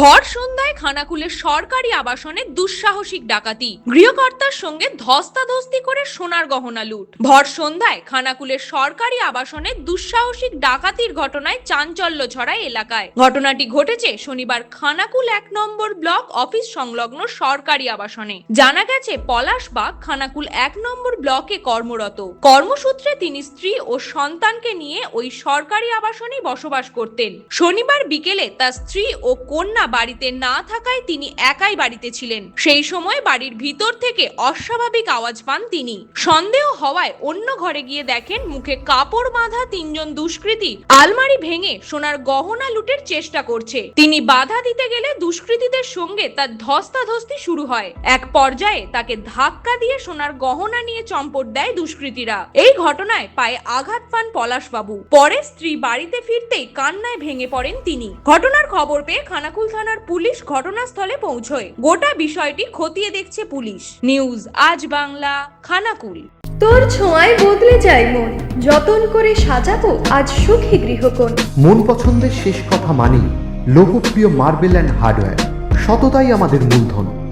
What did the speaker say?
ভর সন্ধ্যায় খানাকুলের সরকারি আবাসনে দুঃসাহসিক ডাকাতি। গৃহকর্তার সঙ্গে ধস্তাধস্তি করে সোনার গহনা লুট। ভর সন্ধ্যায় খানাকুলের সরকারি আবাসনে দুঃসাহসিক ডাকাতির ঘটনায় চাঞ্চল্য ছড়ায় এলাকায়। ঘটনাটি ঘটেছে শনিবার খানাকুল এক নম্বর ব্লক অফিস সংলগ্ন সরকারি আবাসনে। জানা গেছে পলাশবাগ খানাকুল এক নম্বর ব্লকে কর্মরত। কর্মসূত্রে তিনি স্ত্রী ও সন্তানকে নিয়ে ওই সরকারি আবাসনেই বসবাস করতেন। শনিবার বিকেলে তার স্ত্রী ও কন্যা বাড়িতে না থাকায় তিনি একাই বাড়িতে ছিলেন। সেই সময় বাড়ির ভিতর থেকে অস্বাভাবিক আওয়াজ পান তিনি। সন্দেহ হওয়ায় অন্য ঘরে গিয়ে দেখেন মুখে কাপড় বাঁধা তিনজন দুষ্কৃতী আলমারি ভেঙে সোনার গহনা লুটের চেষ্টা করছে। তিনি বাধা দিতে গেলে দুষ্কৃতীদের সঙ্গে তার ধস্তাধস্তি শুরু হয়। এক পর্যায়ে তাকে ধাক্কা দিয়ে সোনার গহনা নিয়ে চম্পট দেয় দুষ্কৃতীরা। এই ঘটনায় পায়ে আঘাত পান পলাশবাবু। পরে স্ত্রী বাড়িতে ফিরতেই কান্নায় ভেঙে পড়েন তিনি। ঘটনার খবর পেয়ে খানাকুল থানার পুলিশ ঘটনাস্থলে পৌঁছয়। গোটা বিষয়টি খতিয়ে দেখছে পুলিশ। নিউজ আজ বাংলা খানাকুল। তোর ছোঁয়ায় বদলে যায় মন। যতন করে সাজাবো আজ সুখী গৃহকোণ। মন পছন্দের শেষ কথা মানি লোকপ্রিয় মার্বেল অ্যান্ড হার্ডওয়্যার। সততাই আমাদের মূলধন।